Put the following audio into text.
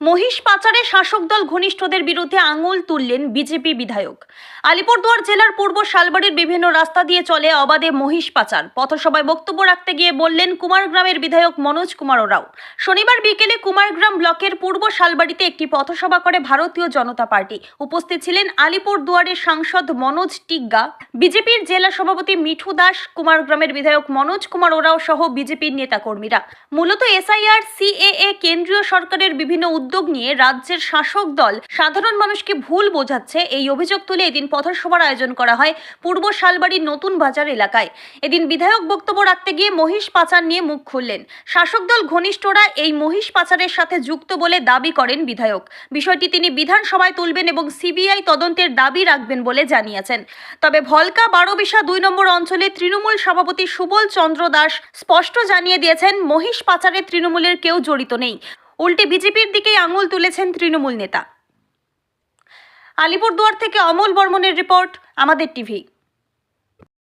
মহিষ পাচারে শাসক দল ঘনিষ্ঠদের বিরুদ্ধে আঙুল তুললেন বিজেপি বিধায়ক। আলিপুরদুয়ার জেলার পূর্ব শালবাড়ির বিভিন্ন রাস্তা দিয়ে চলে অবাধে মহিষ পাচার। পথসভায় বক্তব্য রাখতে গিয়ে বললেন, কুমারগ্রামের বিধায়ক মনোজ কুমার ওরাও। শনিবার বিকেলে কুমারগ্রাম ব্লকের পূর্ব শালবাড়িতে একটি পথসভা করে ভারতীয় জনতা পার্টি। উপস্থিত ছিলেন আলিপুরদুয়ারের সাংসদ মনোজ টিগ্গা, বিজেপির জেলা সভাপতি মিঠু দাস, কুমারগ্রামের বিধায়ক মনোজ কুমার ওরাও সহ বিজেপির নেতাকর্মীরা। মূলত এসআইআর, সিএএ, কেন্দ্রীয় সরকারের বিভিন্ন উদ্যোগ নিয়ে রাজ্যের শাসক দল সাধারণ মানুষকে ভুল বোঝাচ্ছে। এই অভিযোগ তুলে এদিন পথসভার আয়োজন করা হয় পূর্ব শালবাড়ির নতুন বাজার এলাকায়। এদিন বিধায়ক বক্তব্য রাখতে গিয়ে মহিষ পাচার নিয়ে মুখ খুললেন। শাসক দল ঘনিষ্ঠরা এই মহিষ পাচারের সাথে যুক্ত বলে দাবি করেন বিধায়ক। বিষয়টি তিনি বিধানসভায় তুলবেন এবং সিবিআই তদন্তের দাবি রাখবেন বলে জানিয়েছেন। তবে ভলকা বারোবিশা দুই নম্বর অঞ্চলে তৃণমূল সভাপতি সুবল চন্দ্র দাস স্পষ্ট জানিয়ে দিয়েছেন, মহিষ পাচারে তৃণমূলের কেউ জড়িত নেই। উল্টে বিজেপির দিকেই আঙুল তুলেছেন তৃণমূল নেতা। আলিপুরদুয়ার থেকে অমল বর্মনের রিপোর্ট আমাদের টিভি।